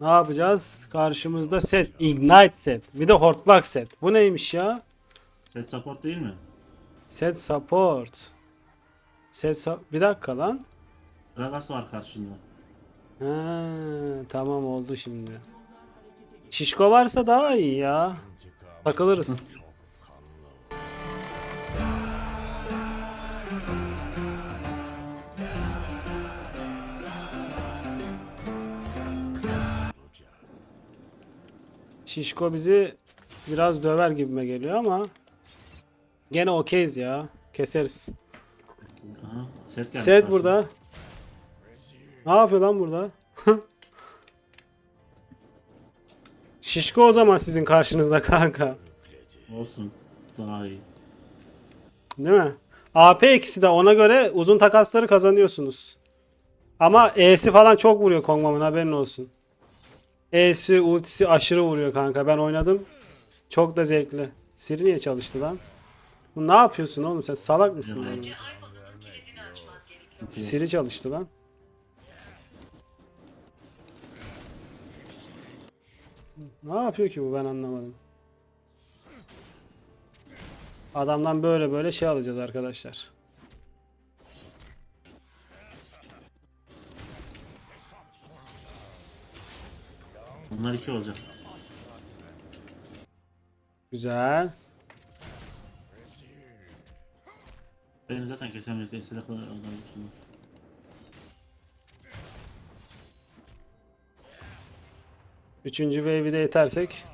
Ne yapacağız? Karşımızda set. Ignite set. Bir de hortlak set. Bu neymiş ya? Set support değil mi? Set support. Set Bir dakika lan. Gragas var karşında. Ha, tamam oldu şimdi. Şişko varsa daha iyi ya. Takılırız. Şişko bizi biraz döver gibime geliyor ama gene okeyiz ya. Keseriz. Aha, set geldi. Set karşına. burada. Ne yapıyor lan burada? Şişko o zaman sizin karşınızda kanka. Olsun. Daha iyi. Değil mi? AP ikisi de ona göre uzun takasları kazanıyorsunuz. Ama E'si falan çok vuruyor Kongmam'ın haberin olsun. E'si ultisi aşırı vuruyor kanka. Ben oynadım. Çok da zevkli. Siri niye çalıştı lan? Bu ne yapıyorsun oğlum sen salak mısın? Ya. oğlum? iPhone'unun kilidini açmak gerekiyor. Siri çalıştı lan. Ne yapıyor ki bu ben anlamadım. Adamdan böyle böyle şey alacağız arkadaşlar. Bunlar iki olacak. Güzel. Beni zaten kesemiyoruz. Esile kadar. Üçüncü wave'i de yetersek.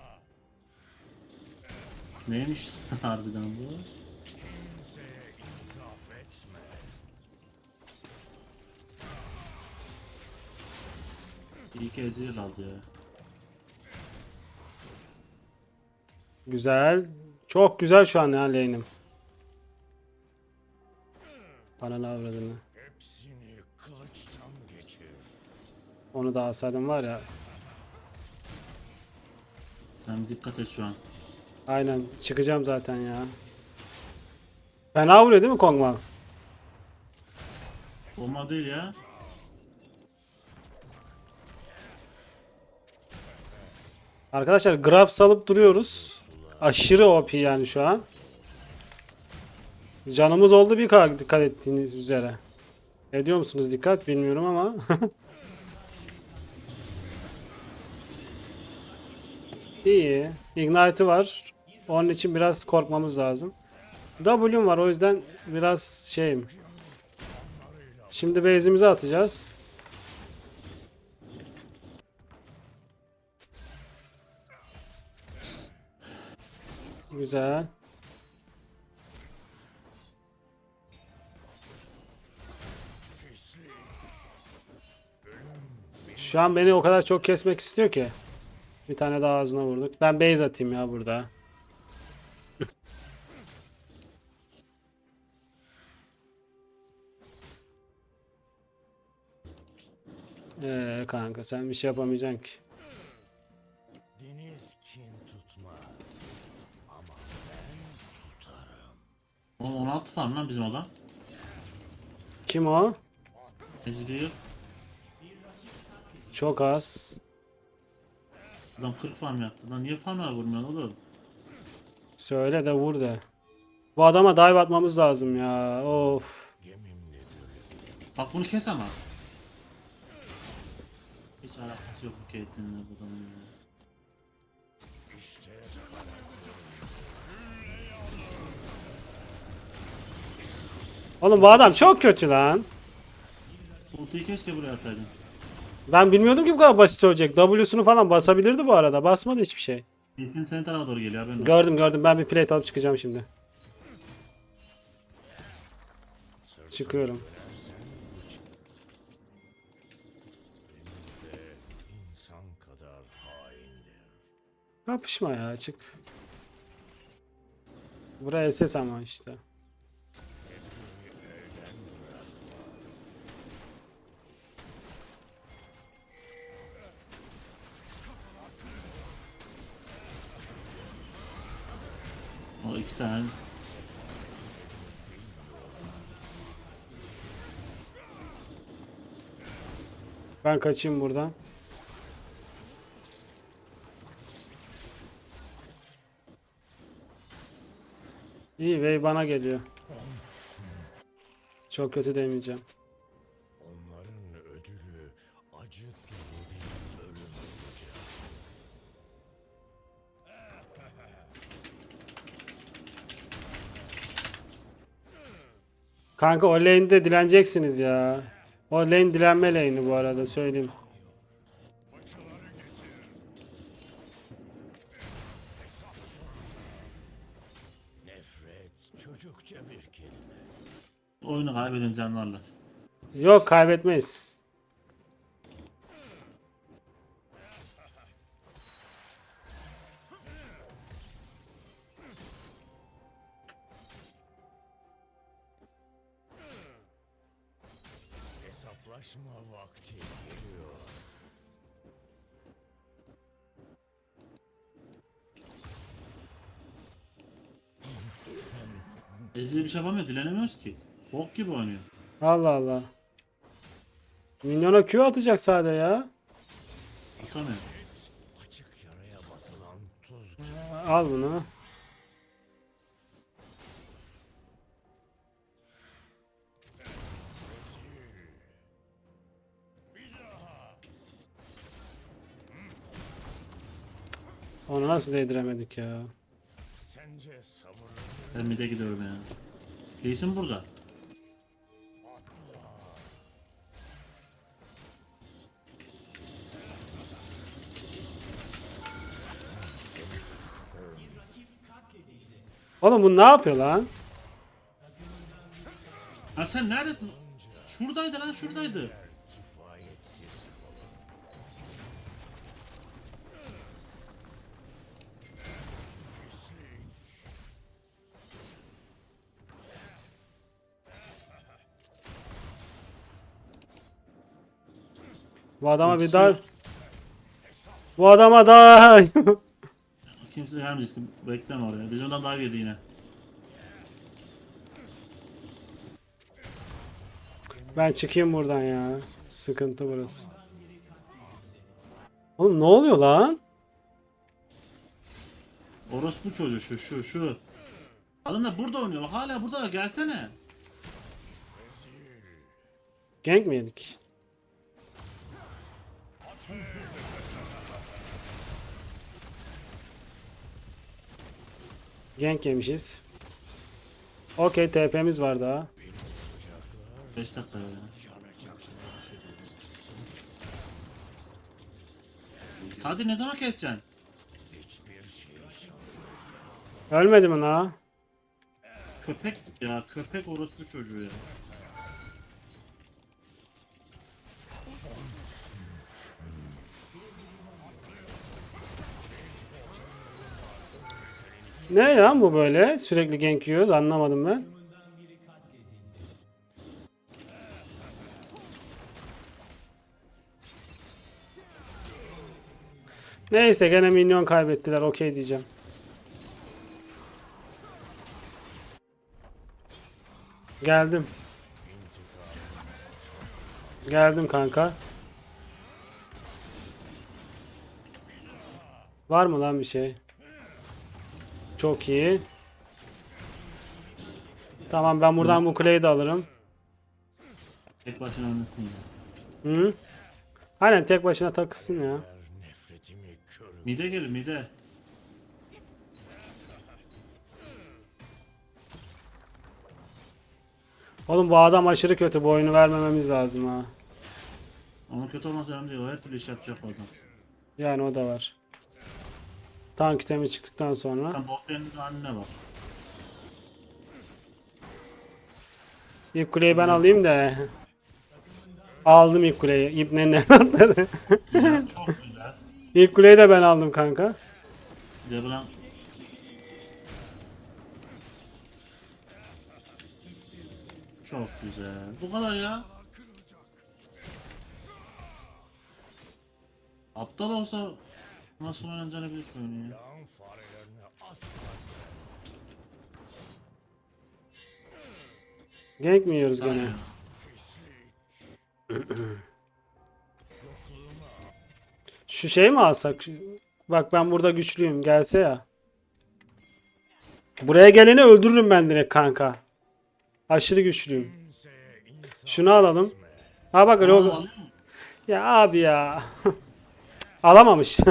Neymiş harbiden bu? İyi ki Ezreal aldı ya. Güzel. Çok güzel şu an ya lane'im. Bana ne avradını. Hepsini kılıçtan geçir. Onu da alsaydım var ya. Sen dikkat et şu an. Aynen çıkacağım zaten ya. Fena vuruyor değil mi Kongma? Bomba değil ya. Arkadaşlar grab salıp duruyoruz. Aşırı OP yani şu an. Canımız oldu bir kadar dikkat ettiğiniz üzere. Ediyor musunuz dikkat bilmiyorum ama. İyi. Ignite'ı var. Onun için biraz korkmamız lazım. W'm var o yüzden biraz şeyim. Şimdi base'imizi atacağız. Güzel. Şu an beni o kadar çok kesmek istiyor ki. Bir tane daha ağzına vurduk. Ben base atayım ya burada. Eee kanka sen bir şey yapamayacaksın ki. 16 farm lan bizim adam. Kim o? Ezreal. Çok az. Adam 40 farm yaptı. Lan niye farmlara vurmuyorsun oğlum? Söyle de vur de. Bu adama dive atmamız lazım ya. Of. Bak bunu kes ama. Hiç alakası yok bu Caitlyn'le bu adamın ya. Oğlum bu adam çok kötü lan. Ultiyi keşke buraya ataydın. Ben bilmiyordum ki bu kadar basit olacak. W'sunu falan basabilirdi bu arada. Basmadı hiçbir şey. Lee'sin senin tarafa doğru geliyor haberin olsun. Gördüm gördüm. Ben bir plate alıp çıkacağım şimdi. Çıkıyorum. Kapışma ya çık. Buraya SS ama işte. O iki tane Ben kaçayım buradan. İyi Vey bana geliyor. Çok kötü demeyeceğim. Kanka o lane'de dileneceksiniz ya. O lane dilenme lane'i bu arada söyleyeyim. Nefret çocukça bir kelime. Oyunu kaybedin canlarla. Yok kaybetmeyiz. Yapamıyor. Dilenemiyoruz ki. Bok gibi oynuyor. Allah Allah. Minyona Q atacak sade ya. Atamıyor. Açık yaraya basılan tuz Al bunu. Onu nasıl değdiremedik ya? Sence Ben mid'e gidiyorum ya. Keysin burada. Oğlum bu ne yapıyor lan? Ha sen neredesin? Şuradaydı lan şuradaydı. Bu adama bir dar. Bu adama dar. Kimse gelmeyecek. Bekleme oraya. Biz ondan daha yedi yine. ben çıkayım buradan ya. Sıkıntı burası. Oğlum ne oluyor lan? Orospu çocuğu şu şu şu. Adam da burada oynuyor. Hala burada gelsene. Gank mi yedik? Gank yemişiz. Okey TP'miz var daha. 5 dakika ya. Hadi ne zaman keseceksin? Ölmedi mi la? Köpek ya köpek orospu çocuğu ya. Ne lan bu böyle? Sürekli gank yiyoruz anlamadım ben. Neyse gene minyon kaybettiler okey diyeceğim. Geldim. Geldim kanka. Var mı lan bir şey? Çok iyi. Tamam ben buradan bu kuleyi de alırım. Tek başına ölmesin ya. Hı? Aynen tek başına takılsın ya. Mide gelir mide. Oğlum bu adam aşırı kötü. Bu oyunu vermememiz lazım ha. Ama kötü olmasa önemli değil. O her türlü iş yapacak adam. Yani o da var. Tank itemi çıktıktan sonra. Sen bot lane'in haline bak. İlk kuleyi ben alayım da. Aldım ilk kuleyi. İbnenin evlatları. Çok güzel. ilk kuleyi de ben aldım kanka. Leblanc Çok güzel. Bu kadar ya. Aptal olsa nasıl oynanacağını bilir oyunu ya. Dağın farelerini asla Gank mi yiyoruz gene? Şu şey mi alsak? Bak ben burada güçlüyüm. Gelse ya. Buraya geleni öldürürüm ben direkt kanka. Aşırı güçlüyüm. Şunu alalım. Ha bak? Ya abi ya. Alamamış.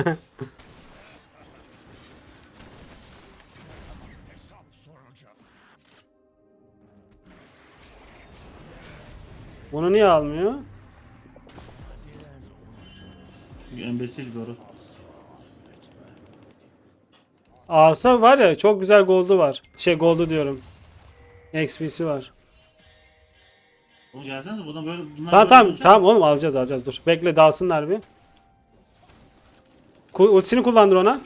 Bunu niye almıyor? Embesil doğru. Alsa var ya çok güzel goldu var. Şey goldu diyorum. XP'si var. Oğlum gelsenize buradan böyle bunlar Tamam böyle tamam olacak. tamam oğlum alacağız alacağız dur. Bekle dalsınlar bir. Ultisini kullandır ona.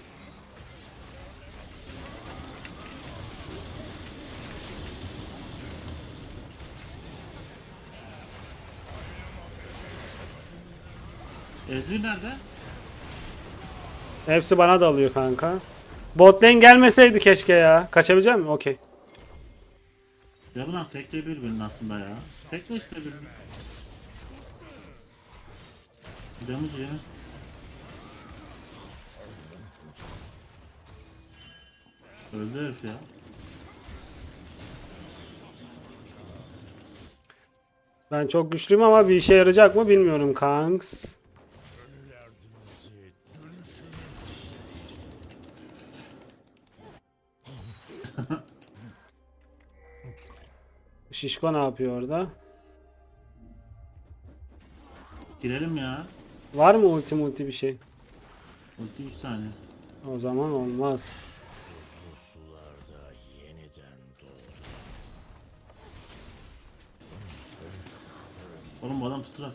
Ezri nerede? Hepsi bana dalıyor kanka. Bot lane gelmeseydi keşke ya. Kaçabilecek misin? Okey. Ya bunlar tekle birbirini aslında ya. Tekle işte birbirini. Damage ya. Öldü herif ya. Ben çok güçlüyüm ama bir işe yarayacak mı bilmiyorum kanks. Şişko ne yapıyor orada? Girelim ya. Var mı ulti multi bir şey? Ulti 3 saniye. O zaman olmaz. Oğlum bu adam tutar.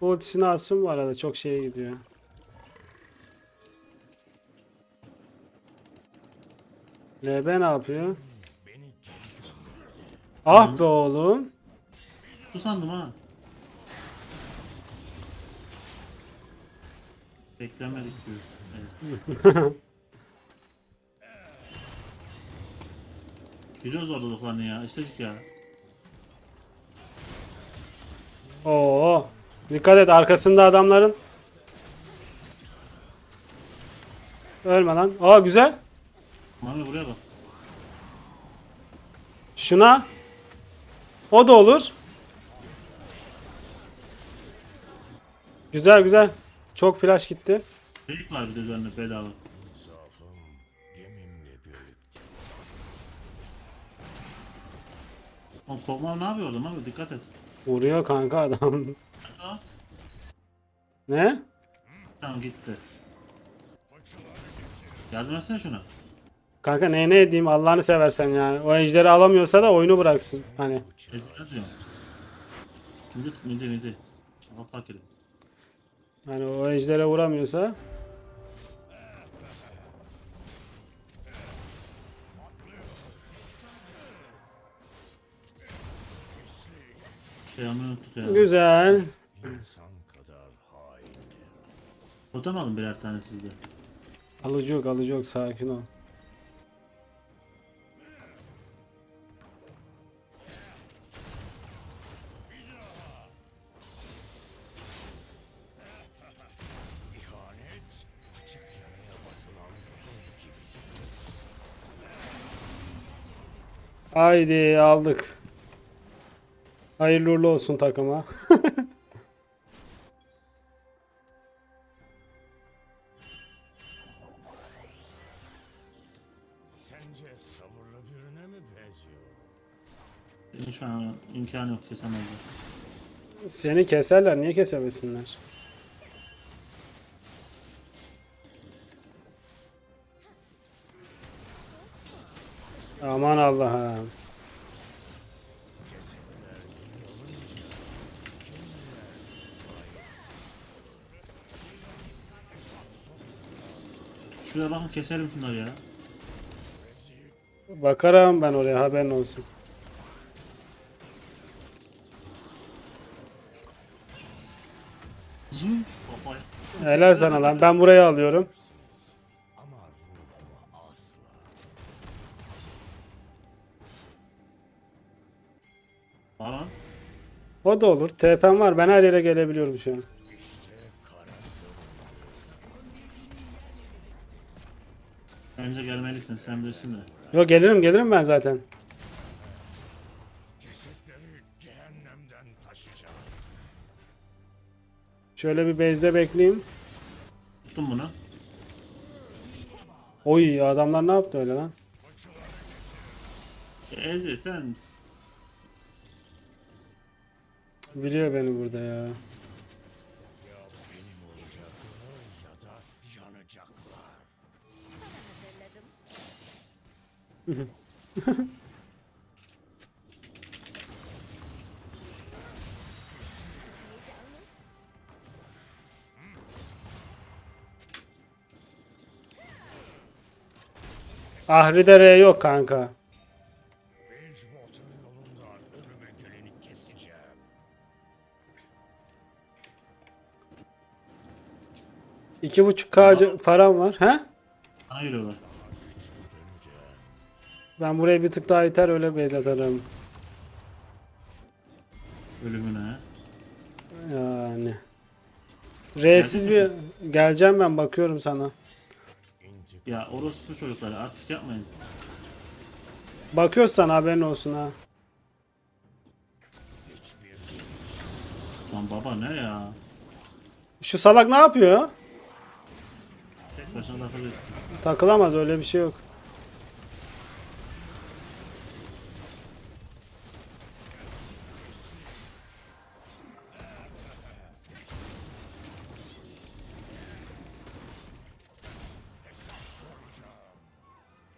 Bu ultisini alsın bu arada çok şeye gidiyor. LB ne yapıyor? Ah be oğlum. Bu sandım ha. Beklenmedik diyor. Evet. Biliyoruz oradalıklarını ya. İşledik ya. Oo. Dikkat et arkasında adamların. Ölme lan. Aa güzel. Mami buraya bak. Şuna. O da olur. Güzel güzel. Çok flash gitti. Var bir de üzerinde bedava. Oğlum Kog'Maw ne yapıyor orada Mami? Dikkat et. Vuruyor kanka adam. Aa, ne? tamam gitti. Yardım etsene şuna. Kanka ne ne edeyim Allah'ını seversen ya. O ejderi alamıyorsa da oyunu bıraksın. Hani. Ezilmez diyorum. Midi midi midi. Fakiri. Hani o ejdere vuramıyorsa. Şey almayı unuttuk ya. Güzel. Totem alın birer tane sizde. Alıcı yok alıcı yok sakin ol. Haydi aldık. Hayırlı uğurlu olsun takıma. Sence sabırlı birine mi benziyor? Şu an imkanı yok kesemezler. Seni keserler niye kesemesinler? Aman Allah'ım. Şuraya bakın keselim şunları ya. Bakarım ben oraya haberin olsun. Helal sana lan ben burayı alıyorum. O da olur. TP'm var ben her yere gelebiliyorum şu an. Bence gelmelisin sen bilirsin de. Yok gelirim gelirim ben zaten. Şöyle bir base'de bekleyeyim. Tuttum bunu. Oy adamlar ne yaptı öyle lan? Ezi sen Biliyor beni burada ya. Ahri'de R yok kanka. İki buçuk K param var. He? bana geliyorlar. Ben buraya bir tık daha iter öyle atarım. Ölümüne. Yani. R'siz bir geleceğim ben bakıyorum sana. Ya orospu çocukları artık yapmayın. Bakıyoruz sana haberin olsun ha. Lan baba ne ya? Şu salak ne yapıyor? Tek başına takılıyor. Takılamaz öyle bir şey yok.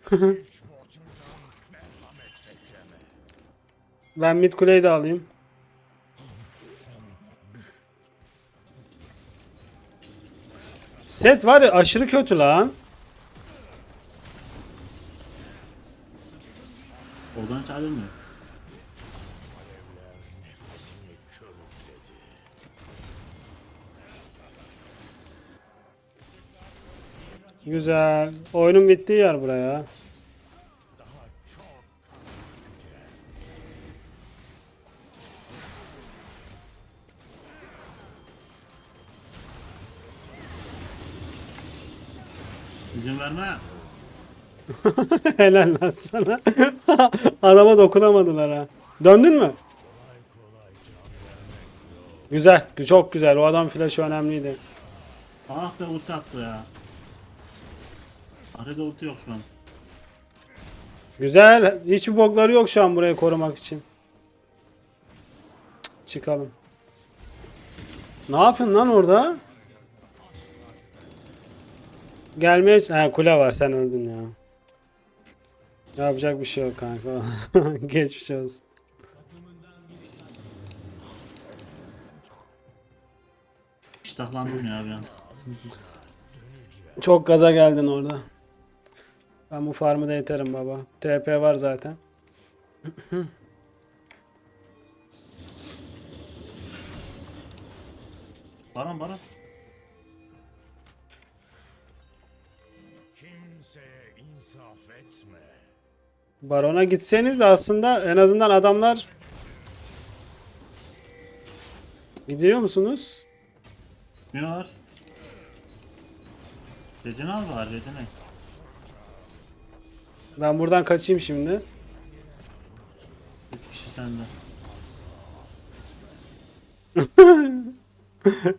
Ben mid kuleyi de alayım. Set var ya aşırı kötü lan. Oyunun bittiği yer buraya. İzin verme. Helal lan sana. Adama dokunamadılar ha. Döndün mü? Güzel. Çok güzel. O adam flaşı önemliydi. Ah be ulti attı ya. Arada ulti yok şu an. Güzel. Hiçbir bokları yok şu an burayı korumak için. Çıkalım. Ne yapıyorsun lan orada? Gelmeye... Ha kule var sen öldün ya. Yapacak bir şey yok kanka. Geçmiş olsun. İştahlandım ya bir an. Çok gaza geldin orada. Ben bu farmı da yeterim baba. TP var zaten. Baran baran. Kimseye insaf etme. Barona gitseniz de aslında en azından adamlar Gidiyor musunuz? Ne var? Reginal var Reginal. Ben buradan kaçayım şimdi. Bir kişi sende.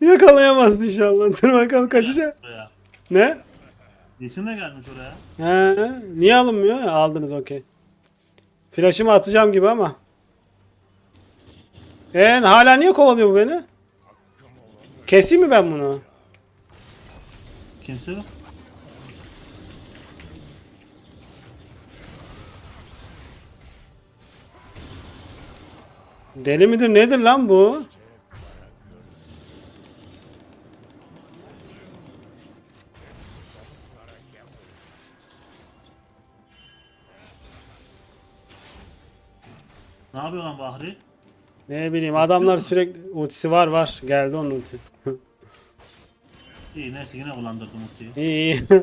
Yakalayamaz inşallah. Dur bakalım kaçacak. Buraya. Ne? Niçin de geldin şuraya? He, niye alınmıyor? Ha, Aldınız okey. Flash'ımı atacağım gibi ama. Ee, hala niye kovalıyor bu beni? Keseyim mi ben bunu? Kimse yok. Deli midir nedir lan bu? Ne yapıyor lan Bahri? Ne bileyim adamlar sürekli ultisi var var. Geldi onun ulti. İyi neyse yine kullandırdım ultiyi. İyi iyi.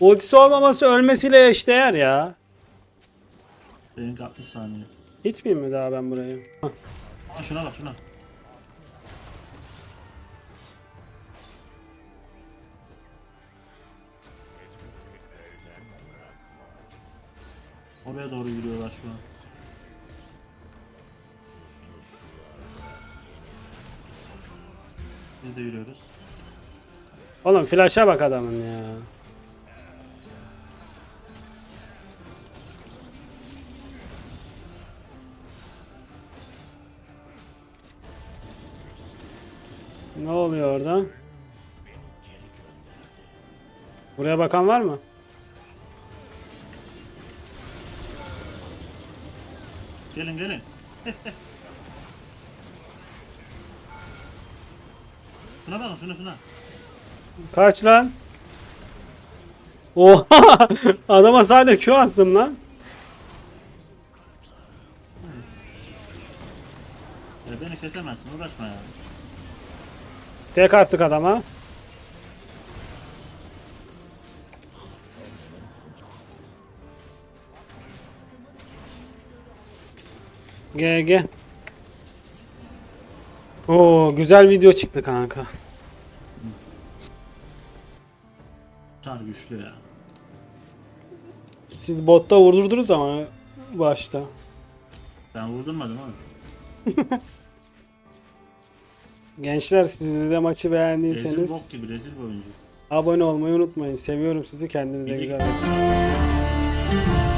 Ultisi olmaması ölmesiyle eşdeğer ya. Benimki 60 saniye. İtmeyeyim mi daha ben burayı? Hah. Aa, şuna bak şuna. Oraya doğru yürüyorlar şu an. Biz de yürüyoruz. Oğlum flash'a bak adamın ya. Ne oluyor orada? Buraya bakan var mı? Gelin gelin. şuna bakın şuna şuna. Kaç lan? Oha! Adama sadece Q attım lan. Ya beni kesemezsin uğraşma ya. Tek attık adama. GG. Oo güzel video çıktı kanka. Çar güçlü ya. Siz botta vurdurdunuz ama başta. Ben vurdurmadım oğlum. Gençler siz de maçı Rezil beğendiyseniz bok gibi rezil bir oyuncu. abone olmayı unutmayın. Seviyorum sizi. Kendinize İyi. güzel bakın.